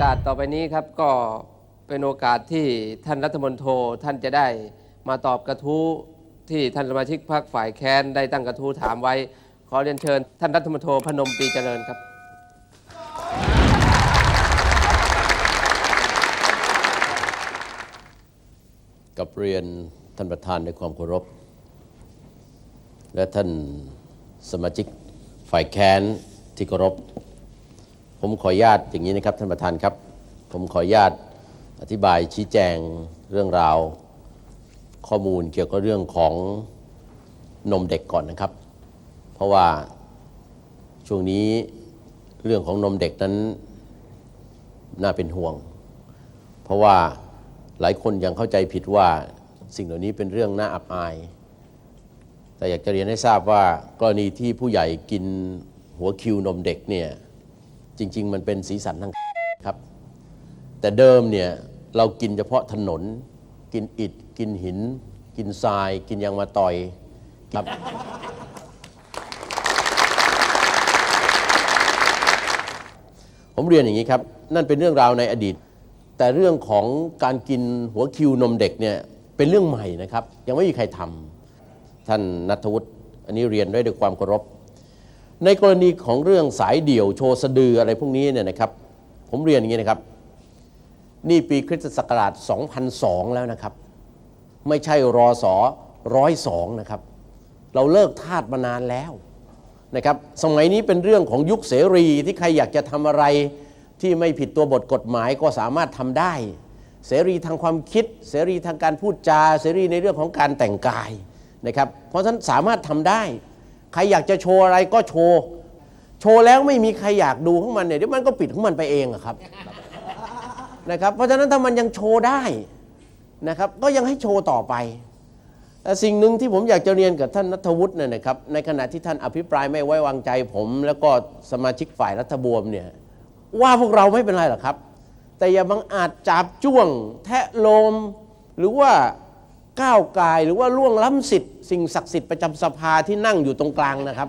อกาสต่อไปนี้ครับก็เป็นโอกาสที่ท่านรัฐมนตรีท่านจะได้มาตอบกระทู้ที่ท่านสมาชิกพรรคฝ่ายแค้นได้ตั้งกระทู้ถามไว้ ขอเรียนเชิญ ท่านรัฐมนตรีพนมปีเจริญครับกับเรียนท่านประธานในความเคารพ และท่านสมาชิกฝ่ายแค้นที่เคารพ ผมขออนุญาตอย่างนี้นะครับท่านประธานครับ ผมขออนุญาตอธิบายชี้แจงเรื่องราว ข้อมูลเกี่ยวกับเรื่องของนมเด็กก่อนนะครับ เพราะว่าช่วงนี้เรื่องของนมเด็กนั้นน่าเป็นห่วง เพราะว่าหลายคนยังเข้าใจผิดว่าสิ่งเหล่านี้เป็นเรื่องน่าอับอาย แต่อยากจะเรียนให้ทราบว่ากรณีที่ผู้ใหญ่กินหัวคิวนมเด็กเนี่ย จริง ๆ มันเป็นสีสันทางครับ แต่เดิมเนี่ยเรากินเฉพาะถนน กินอิฐ กินหิน กินทราย กินยางมาต่อยครับ ผมเรียนอย่างนี้ครับ นั่นเป็นเรื่องราวในอดีต แต่เรื่องของการกินหัวคิวนมเด็กเนี่ยเป็นเรื่องใหม่นะครับ ยังไม่มีใครทำท่านนัทวุฒิอันนี้เรียนด้วยด้วยความเคารพ ในกรณีของเรื่องสายเดี่ยวโชว์สะดืออะไรพวกนี้เนี่ยนะครับ ผมเรียนอย่างนี้นะครับ นี่ปีคริสตศักราช 2002 แล้วนะครับ ไม่ใช่รอสอร้อยสองนะครับ เราเลิกทาสมานานแล้วนะครับ สมัยนี้เป็นเรื่องของยุคเสรีที่ใครอยากจะทำอะไรที่ไม่ผิดตัวบทกฎหมายก็สามารถทำได้ เสรีทางความคิด เสรีทางการพูดจา เสรีในเรื่องของการแต่งกายนะครับ เพราะฉะนั้นสามารถทำได้ ใครอยากจะโชว์อะไรก็โชว์ โชว์แล้วไม่มีใครอยากดูของมันเนี่ยเดี๋ยวมันก็ปิดของมันไปเองอะครับนะครับ เพราะฉะนั้นถ้ามันยังโชว์ได้นะครับก็ยังให้โชว์ต่อไป แต่สิ่งหนึ่งที่ผมอยากจะเรียนกับท่านนัทวุฒิเนี่ยนะครับในขณะที่ท่านอภิปรายไม่ไว้วางใจผม แล้วก็สมาชิกฝ่ายรัฐบวมเนี่ยว่าพวกเราไม่เป็นไรหรอกครับ แต่อย่าบังอาจจับจ้วง แทะโลมหรือว่า ก้าวกายหรือว่าล่วงล้ำสิทธิ์สิ่งศักดิ์สิทธิ์ประจำสภาที่นั่งอยู่ตรงกลางนะครับ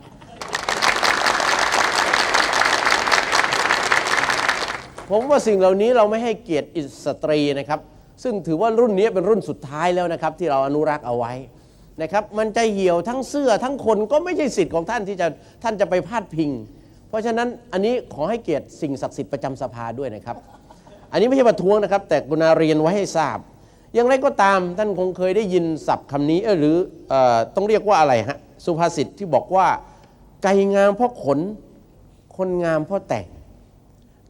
ผมว่าสิ่งเหล่านี้เราไม่ให้เกียรติอิสตรีนะครับ ซึ่งถือว่ารุ่นนี้เป็นรุ่นสุดท้ายแล้วนะครับ ที่เราอนุรักษ์เอาไว้นะครับ มันจะเหี่ยวทั้งเสื้อทั้งคนก็ไม่ใช่สิทธิ์ของท่านที่จะท่านจะไปพาดพิง เพราะฉะนั้นอันนี้ขอให้เกียรติสิ่งศักดิ์สิทธิ์ประจำสภาด้วยนะครับ อันนี้ไม่ใช่ประท้วงนะครับ แต่กุณาเรียนไว้ให้ทราบ อย่างไรก็ตามท่านคงเคยได้ยินศัพท์คำนี้หรืออต้องเรียกว่าอะไรฮะสุภาษิตที่บอกว่า ไก่งามเพราะขน คนงามเพราะแต่ง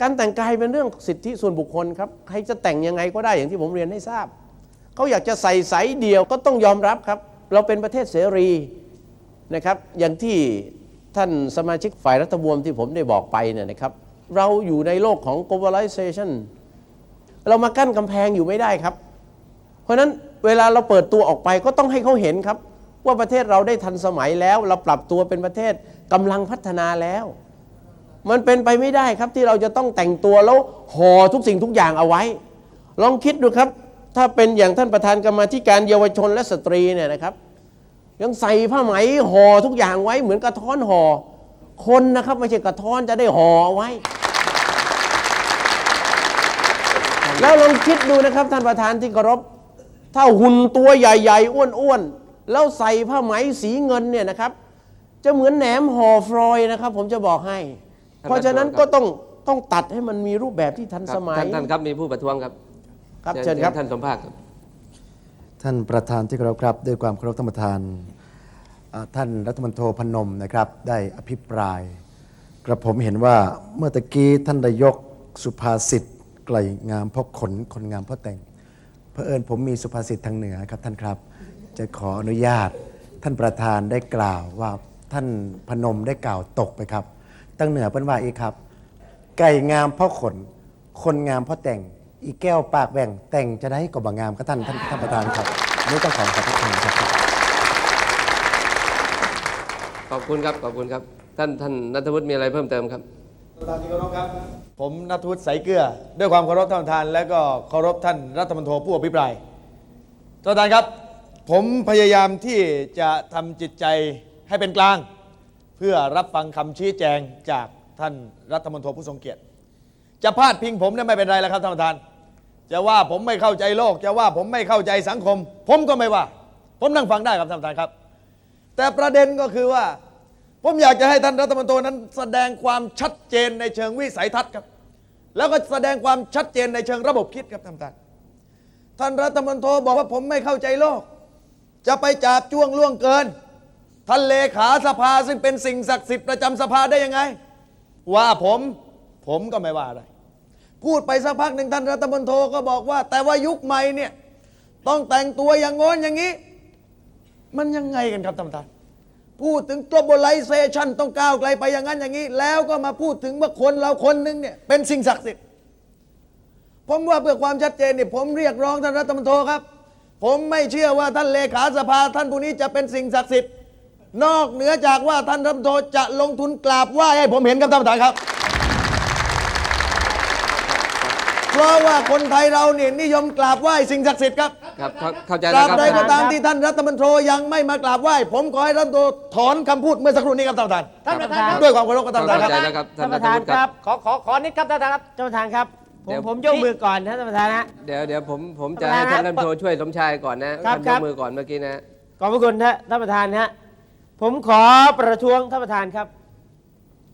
การแต่งกายเป็นเรื่องสิทธิส่วนบุคคลครับใครจะแต่งยังไงก็ได้อย่างที่ผมเรียนให้ทราบ เขาอยากจะใส่สายเดียวก็ต้องยอมรับครับ เราเป็นประเทศเสรีนะครับ อย่างที่ท่านสมาชิกฝ่ายรัฐบวมที่ผมได้บอกไปเนี่ยนะครับ เราอยู่ในโลกของ globalization เรามากั้นกำแพงอยู่ไม่ได้ครับ ราะฉะนั้นเวลาเราเปิดตัวออกไปก็ต้องให้เขาเห็นครับ ว่าประเทศเราได้ทันสมัยแล้ว เราปรับตัวเป็นประเทศกำลังพัฒนาแล้ว มันเป็นไปไม่ได้ครับที่เราจะต้องแต่งตัวแล้วห่อทุกสิ่งทุกอย่างเอาไว้ ลองคิดดูครับ ถ้าเป็นอย่างท่านประธานกรรมาธิการเยาวชนและสตรีเนี่ยนะครับ ยังใส่ผ้าไหมห่อทุกอย่างไว้เหมือนกระท้อนห่อคนนะครับไม่ใช่กระท้อนจะได้ห่อเอาไว้แล้วลองคิดดูนะครับท่านประธานที่เคารพ ถ้าหุ่นตัวใหญ่ๆ อ้วนๆ แล้วใส่ผ้าไหมสีเงินเนี่ยนะครับ จะเหมือนแหนมห่อฟรอยนะครับ ผมจะบอกให้ท่านเพราะฉะนั้นประท้วงครับก็ต้องต้องตัดให้มันมีรูปแบบที่ทันครับสมัยท่านท่านครับมีผู้ประท้วงครับครับเชิญครับท่านสมภาคครับ ท่านประธานที่เคารพครับ ด้วยความเคารพท่านประธานเอ่อท่านรัฐมนตรีพนมนะครับ ได้อภิปราย กระผมเห็นว่าเมื่อตะกี้ท่านได้ยกสุภาษิตไกลงามเพราะขนคนงามเพราะแต่ง เอิญผมมีสุภาษิตทางเหนือครับท่านครับ จะขออนุญาต ท่านประธานได้กล่าวว่าท่านพนมได้กล่าวตกไปครับ ตั้งเหนือเป็นว่าอีกครับ ไก่งามเพราะขน คนงามเพราะแต่ง อีแก้วปากแหว่งแต่งจะได้ก็บ่งามครับท่านท่านท่านประธานครับนี่ต้องขอขอบพระคุณครับ ขอบคุณครับ ขอบคุณครับ ท่านท่านนัทวุฒิมีอะไรเพิ่มเติมครับ ท่านที่เคารพครับ ผมนัทวุฒิใสเกลือ ด้วยความเคารพท่านประธาน และก็เคารพท่านรัฐมนตรีผู้อภิปรายท่านประธานครับ ผมพยายามที่จะทำจิตใจให้เป็นกลาง เพื่อรับฟังคำชี้แจงจากท่านรัฐมนตรีผู้ทรงเกียรติ จะพาดพิงผมเนี่ยไม่เป็นไรแล้วครับท่านประธาน จะว่าผมไม่เข้าใจโลก จะว่าผมไม่เข้าใจสังคม ผมก็ไม่ว่า ผมนั่งฟังได้ครับท่านประธานครับ แต่ประเด็นก็คือว่า ผมอยากจะให้ท่านรัฐมนตรีนั้น แสดงความชัดเจนในเชิงวิสัยทัศน์ครับ แล้วก็แสดงความชัดเจนในเชิงระบบคิดครับท่านประธานท่านรัฐมนตรีบอกว่าผมไม่เข้าใจโลก จะไปจับจ้วงล่วงเกินท่านเลขาสภาซึ่งเป็นสิ่งศักดิ์สิทธิ์ประจำสภาได้ยังไง ว่าผมผมก็ไม่ว่าอะไร พูดไปสักพักหนึ่งท่านรัฐมนตรีก็บอกว่า แต่ว่ายุคใหม่เนี่ยต้องแต่งตัวอย่างโน้นอย่างนี้ มันยังไงกันครับท่านประธาน พูดถึง globalization ต้องก้าวไกลไปอย่างนั้นอย่างนี้ แล้วก็มาพูดถึงว่าคนเราคนหนึ่งเนี่ยเป็นสิ่งศักดิ์สิทธิ์ผมว่าเพื่อความชัดเจนเนี่ยผมเรียกร้องท่านรัฐมนตรีครับ ผมไม่เชื่อว่าท่านเลขาสภาท่านผู้นี้จะเป็นสิ่งศักดิ์สิทธิ์นอกเหนือจากว่าท่านรัฐมนตรีจะลงทุนกราบไหว้ให้ผมเห็นครับท่านประธานครับ เพราะว่าคนไทยเราเนี่ยนิยมกราบไหว้สิ่งศักดิ์สิทธิ์ครับครับเข้าเข้าใจตแล้ราวบครับใดก็ตามที่ท่านรัฐมนตรียังไม่มากราบไหว้ ผมขอให้รัฐมนตรีถอนคำพูดเมื่อสักครู่นี้ครับท่านประธานท่านประธานครับ ด้วยความเคารพกับท่านประธานเข้าคใจรับแล้วครับท่านประธานครับ ขอขอขอนิดครับท่านประธานครับ ท่านประธานครับ ผเดี๋มยว ผมยกมือก่อนนะท่านประธานนะเดี๋ยวเดี๋ยวผมผมจะท่านให้ประธานท่านรัฐมนตรีช่วยสมชายก่อนนะครับท่านครัยบกมือก่อนเมื่อกี้นะ ขอบพระคุณนะท่านประธานนะผมขอประท้วงท่านประธานครับ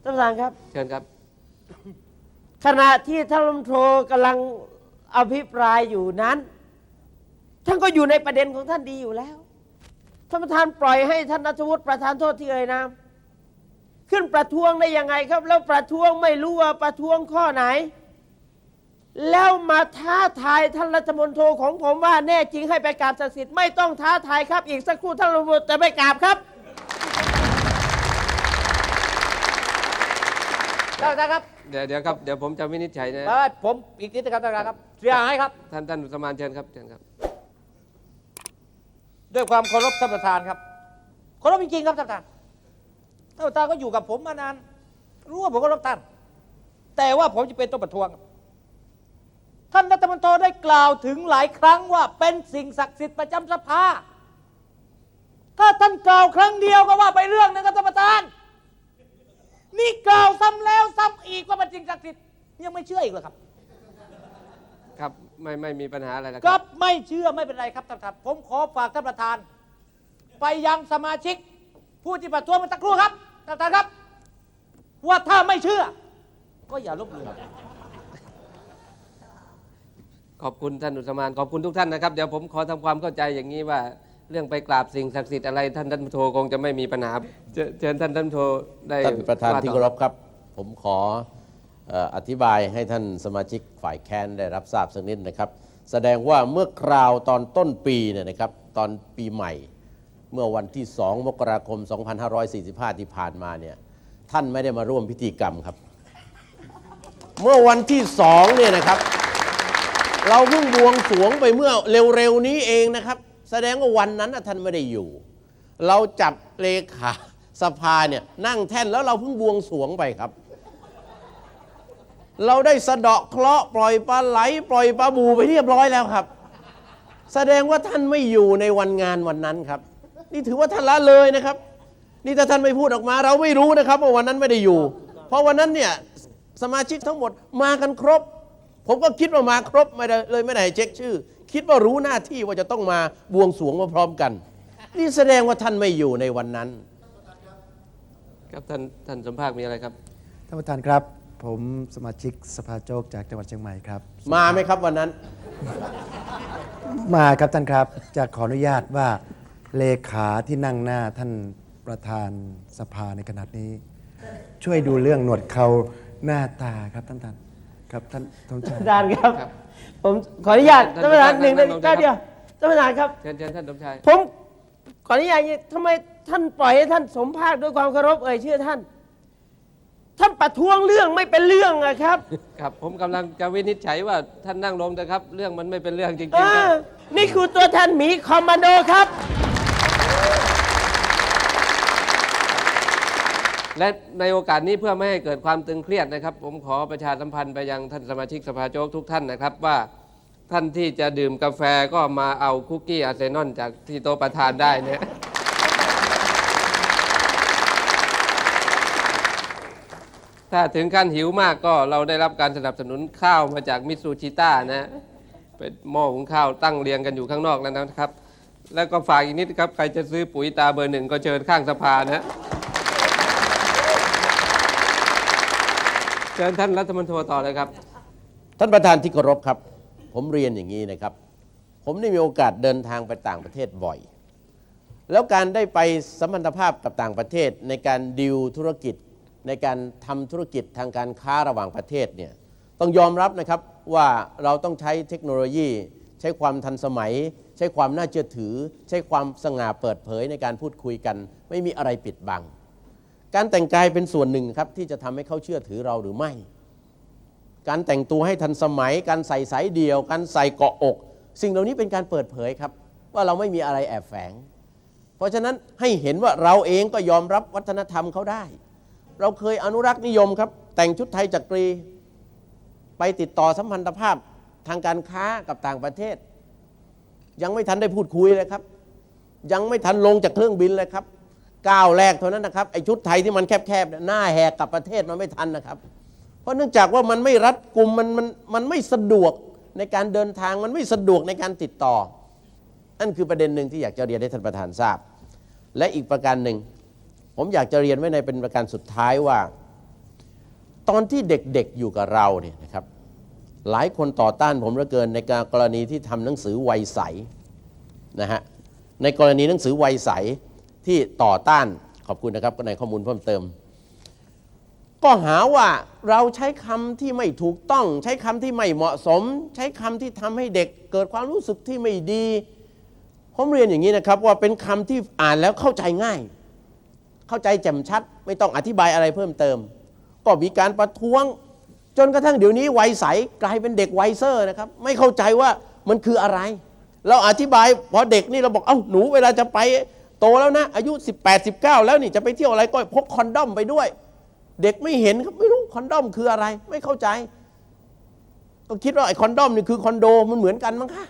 ท่านประธานครับ เชิญครับ ขณะที่ท่านรัฐมนตรกำลังอภิปรายอยู่นั้น ท่านก็อยู่ในประเด็นของท่านดีอยู่แล้วท่านประธานปล่อยให้ท่านนัทวุฒิประธานโทษที่เอ่ยนามขึ้นประท้วงได้ยังไงครับ แล้วประท้วงไม่รู้ว่าประท้วงข้อไหน แล้วมาท้าทายท่านรัฐมนตรีของผมว่าแน่จริงให้ไปกราบศักดิ์สิทธิ์ไม่ต้องท้าทายครับ อีกสักครู่ท่านรัฐมนตรีจะไปกราบครับท่านประธานครับ เดี๋ยวเดี๋ยวครับเดี๋ยวผมจะวินิจฉัยนะเอ่อผมอีกนิดนะครับท่านประธานครับเสียหายครับ ท่านท่านสมานเชิญครับเชิญครับ ด้วยความเคารพท่านประธานครับเคารพจริงๆครับท่านประธานท่านประธานก็อยู่กับผมมานาน รู้ว่าผมเคารพท่าน แต่ว่าผมจะเป็นตัวประท้วงครับท่านรัฐมนตรีได้กล่าวถึงหลายครั้งว่าเป็นสิ่งศักดิ์สิทธิ์ประจำสภา ถ้าท่านกล่าวครั้งเดียวก็ว่าไปเรื่องนะครับท่านประธาน นี่กล่าวซ้ ศักดิ์สิทธิ์ยังไม่เชื่ออีกเหรอครับ ครับไม่ไม่มีปัญหาอะไรแล้วคครัรับบไม่เชื่อไม่เป็นไรครับท่านประธานผมขอฝากท่านประธาน ไปยังสมาชิก ผู้ที่ประท้วงเมาตะครู่ครับท่านประธานครับ ว่าถ้าไม่เชื่อ ก็อย่าลบหลู่ ขอบคุณท่านอุสมานขอบคุณทุกท่านนะครับเดี๋ยวผมขอทำความเข้าใจอย่างนี้ว่าเรื่องไปกราบสิ่งศักดิ์สิทธิ์อะไรท่านรัฐมนตรีคงจะไม่มีปัญหาเชิญเชิญท่านรัฐมนตรีได้ท่านประธานว่ที่ต่อเคารพครับ ผมขอเอธิบายให้ท่านสมาชิกฝ่ายแค้นได้รับทราบสักนิดนะครับ แสดงว่าเมื่อคราวตอนต้นปีเนี่ยนะครับตอนปีใหม่ เมื่อวันที่ 2 มกราคม 2545 ที่ผ่านมาเนี่ยท่านไม่ได้มาร่วมพิธีกรรมครับ เมื่อวันที่สองเนี่ยนะครับ เราเพิ่งบวงสรวงไปเมื่อเร็วๆนี้เองนะครับ แสดงว่าวันนั้นท่านไม่ได้อยู่ เราจับเลขาสภาเนี่ยนั่งแท่นแล้วเราเพิ่งบวงสรวงไปครับ เราได้สะเดาะเคราะห์ปล่อยปลาไหล ปล่อยปลาบูไปเรียบร้อยแล้วครับ แสดงว่าท่านไม่อยู่ในวันงานวันนั้นครับ นี่ถือว่าท่านละเลยนะครับ นี่ถ้าท่านไม่พูดออกมา เราไม่รู้นะครับว่าวันนั้นไม่ได้อยู่ เพราะวันนั้นเนี่ยสมาชิกทั้งหมดมากันครบ ผมก็คิดว่ามาครบไม่ได้เลยไม่ได้ให้เช็คชื่อ คิดว่ารู้หน้าที่ว่าจะต้องมาบวงสรวงมาพร้อมกัน นี่แสดงว่าท่านไม่อยู่ในวันนั้น ครับท่านท่านสมภาคมีอะไรครับท่านประธานครับ ผมสมาชิกสภาโจกจากจังหวัดเชียงใหม่ครับ มาไหมครับวันนั้น มาครับท่านครับจะขออนุญาตว่าเลขาที่นั่งหน้าท่านประธานสภาในขณะนี้ ช่วยดูเรื่องหนวดเขาหน้าตาครับท่านท่านครับท่านท่านชายท่านประธานครับครับ ผมขออนุญาตท่าท่านนประธานท่านหนึ่งท่านาทีท่านเดียวท่านประธานครับ เชิญเชิญท่านสมชายผมขออนุญาตอย่างนี้ทำไมท่านปล่อยให้ท่านสมภาคด้วยความเคารพเอ่ยชื่อท่าน ท่านประท้วงเรื่องไม่เป็นเรื่องอะครับครับ ผมกำลังจะวินิจฉัยว่าท่านนั่งลงเถอะครับ เรื่องมันไม่เป็นเรื่องจริงเอๆครัอบนี่คือตัวแทนหมีคอมมานโดครับ และในโอกาสนี้เพื่อไม่ให้เกิดความตึงเครียดนะครับ ผมขอประชาสัมพันธ์ไปยังท่านสมาชิกสภาโจ๊กทุกท่านนะครับ ว่าท่านที่จะดื่มกาแฟก็มาเอาคุกกี้อาร์เซนอลจากที่โต๊ะประธานได้เนี่ย ถ้าถึงขั้นหิวมากก็เราได้รับการสนับสนุนข้าวมาจากมิตซูชิต้านะเป็นหม้อหุงข้าวตั้งเรียงกันอยู่ข้างนอกแล้วนะครับ แล้วก็ฝากอีกนิดครับ ใครจะซื้อปุ๋ยตาเบอร์หนึ่งก็เชิญข้างสภานะเชิญท่านรัฐมนตรีต่อเลยครับ ท่านประธานที่เคารพครับ ผมเรียนอย่างนี้นะครับ ผมได้มีโอกาสเดินทางไปต่างประเทศบ่อย แล้วการได้ไปสัมพันธภาพกับต่างประเทศในการดิวธุรกิจ ในการทำธุรกิจทางการค้าระหว่างประเทศเนี่ยต้องยอมรับนะครับว่าเราต้องใช้เทคโนโลยี ใช้ความทันสมัย ใช้ความน่าเชื่อถือ ใช้ความสง่าเปิดเผยในการพูดคุยกัน ไม่มีอะไรปิดบัง การแต่งกายเป็นส่วนหนึ่งครับที่จะทำให้เขาเชื่อถือเราหรือไม่ การแต่งตัวให้ทันสมัย การใส่สายเดี่ยว การใส่เกาะอก สิ่งเหล่านี้เป็นการเปิดเผยครับ ว่าเราไม่มีอะไรแอบแฝง เพราะฉะนั้นให้เห็นว่าเราเองก็ยอมรับวัฒนธรรมเขาได้ เราเคยอนุรักษ์นิยมครับ แต่งชุดไทยจักรี ไปติดต่อสัมพันธภาพทางการค้ากับต่างประเทศ ยังไม่ทันได้พูดคุยเลยครับ ยังไม่ทันลงจากเครื่องบินเลยครับก้าวแรกเท่านั้นนะครับไอชุดไทยที่มันแคบๆเนี่ยหน้าแหกกับประเทศมันไม่ทันนะครับ เพราะเนื่องจากว่ามันไม่รัดกุมมันมันมันไม่สะดวกในการเดินทางมันไม่สะดวกในการติดต่อนั่นคือประเด็นหนึ่งที่อยากจะเรียนให้ท่านประธานทราบ และอีกประการหนึ่ง ผมอยากจะเรียนไว้ในเป็นประการสุดท้ายว่า ตอนที่เด็กๆอยู่กับเราเนี่ยนะครับ หลายคนต่อต้านผมเหลือเกินในการกรณีที่ทำหนังสือวัยใสนะฮะในกรณีหนังสือวัยใสที่ต่อต้านขอบคุณนะครับก็ในข้อมูลเพิ่มเติม ก็หาว่าเราใช้คำที่ไม่ถูกต้อง ใช้คำที่ไม่เหมาะสม ใช้คำที่ทำให้เด็กเกิดความรู้สึกที่ไม่ดี ผมเรียนอย่างนี้นะครับว่าเป็นคำที่อ่านแล้วเข้าใจง่าย เข้าใจแจ่มชัด ไม่ต้องอธิบายอะไรเพิ่มเติม ก็มีการประท้วง จนกระทั่งเดี๋ยวนี้วัยใสกลายเป็นเด็กวัยเซอร์นะครับ ไม่เข้าใจว่ามันคืออะไร เราอธิบายพอเด็กนี่เราบอกเอ้าหนูเวลาจะไปโตแล้วนะ อายุ 18 19 แล้วนี่จะไปเที่ยวอะไรก็พกคอนดอมไปด้วย เด็กไม่เห็นครับไม่รู้คอนดอมคืออะไร ไม่เข้าใจ ก็คิดว่าไอ้คอนดอมนี่คือคอนโดมันเหมือนกันมั้งคะ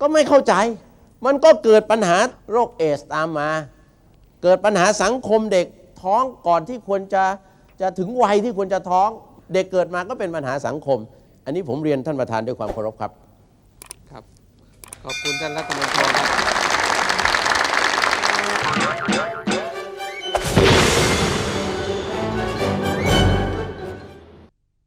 ก็ไม่เข้าใจ มันก็เกิดปัญหาโรคเอสตามมา เกิดปัญหาสังคมเด็กท้องก่อนที่ควรจะจะถึงวัยที่ควรจะท้อง เด็กเกิดมาก็เป็นปัญหาสังคม อันนี้ผมเรียนท่านประธานด้วยความเคารพครับครับ ขอบคุณท่านรัฐมนตรีครับ